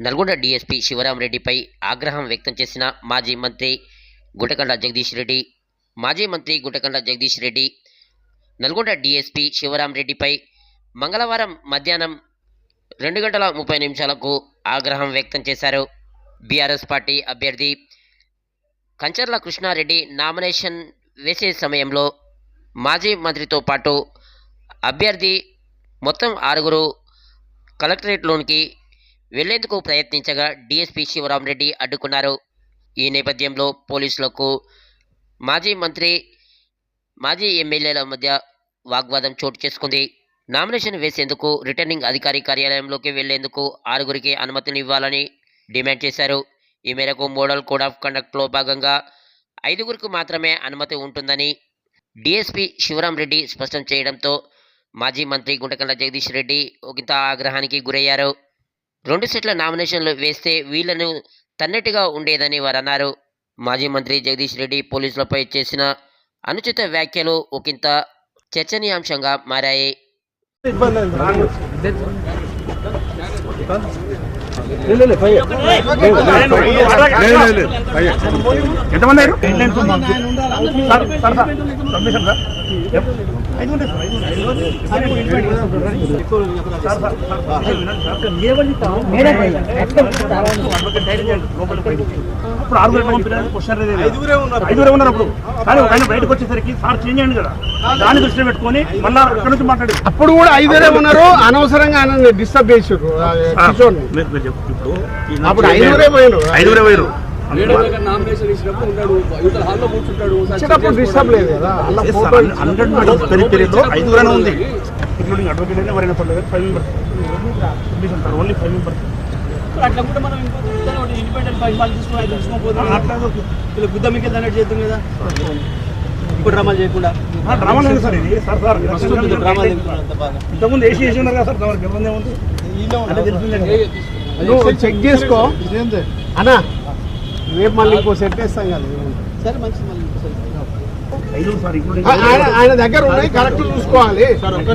Nalgonda DSP శివరామరెడ్డిపై ఆగ్రహం వ్యక్తం చేసిన మాజీ మంత్రి గుటకండ జగదీష్ రెడ్డి మాజీ మంత్రి గుటకండ జగదీష్ రెడ్డి నల్గొండ డీఎస్పీ శివరామరెడ్డిపై మంగళవారం మధ్యాహ్నం రెండు గంటల ముప్పై నిమిషాలకు ఆగ్రహం వ్యక్తం చేశారు. బీఆర్ఎస్ పార్టీ అభ్యర్థి కంచర్ల కృష్ణారెడ్డి నామినేషన్ వేసే సమయంలో మాజీ మంత్రితో పాటు అభ్యర్థి మొత్తం ఆరుగురు కలెక్టరేట్లోనికి వెళ్ళేందుకు ప్రయత్నించగా డీఎస్పీ శివరామరెడ్డి అడ్డుకున్నారు. ఈ నేపథ్యంలో పోలీసులకు మాజీ మంత్రి మాజీ ఎమ్మెల్యేల మధ్య వాగ్వాదం చోటు చేసుకుంది. నామినేషన్ వేసేందుకు రిటర్నింగ్ అధికారి కార్యాలయంలోకి వెళ్ళేందుకు ఆరుగురికి అనుమతిని ఇవ్వాలని డిమాండ్ చేశారు. ఈ మేరకు మోడల్ కోడ్ ఆఫ్ కండక్ట్లో భాగంగా ఐదుగురికి మాత్రమే అనుమతి ఉంటుందని డీఎస్పీ శివరామరెడ్డి స్పష్టం చేయడంతో మాజీ మంత్రి గుంటకల్ల జగదీష్ రెడ్డి ఒకంత ఆగ్రహానికి గురయ్యారు. రెండు సెట్ల నామినేషన్లు వేస్తే వీళ్ళను తన్నట్టుగా ఉండేదని వారు అన్నారు మాజీ మంత్రి జగదీష్ రెడ్డి పోలీసులపై చేసిన అనుచిత వ్యాఖ్యలు ఒకంత చర్చనీయాంశంగా మారాయి. ఎంతమంది అయ్యారు ఐదు సార్, అప్పుడు ఆరుగురు ఐదుగురే ఉన్నారు అప్పుడు కానీ ఒక ఆయన బయటకు వచ్చేసరికి సార్ చేంజ్ అయ్యండి కదా దాన్ని దృష్టిలో పెట్టుకొని మళ్ళా ఇక్కడ నుంచి మాట్లాడి అప్పుడు కూడా ఐదుగురే ఉన్నారు అనవసరంగా ఆయన డిస్టర్బ్ చేసారు. ఇప్పుడు ఈయన అప్పుడు ఐదుగురే పోయిరు ఐదుగురే పోయారు హండ్రెడ్ ఐదుగురైనా ఉంది. ఇంక్లూడింగ్ అడ్వకేట్ అయినా ఎవరైనా పర్లేదు five members sir only five members అట్లా కూడా మనం ఇండిపెండెంట్ ఫైవ్ మార్క్స్ తీసుకుని ఐదు తీసుకోకపోతే అట్లా ఇలా గుద్ద మీకు దాన్ని చేద్దాం కదా. ఇప్పుడు డ్రామాలు చేయకుండా. డ్రామా లేదు సార్ ఇది? సార్ సార్ డ్రామాలు ఇంతకుముందు ఏసీ వేసి ఉన్నారు కదా సార్ తమరికి ఇబ్బంది ఏముంది. నువ్వు చెక్ చేసుకో. అన్నా రేపు మళ్ళీ ఇంకో సెట్ వేస్తాం కదా. సరే మంచిది మళ్ళీ ఆయన దగ్గర ఉన్నాయి కరెక్ట్ చూసుకోవాలి.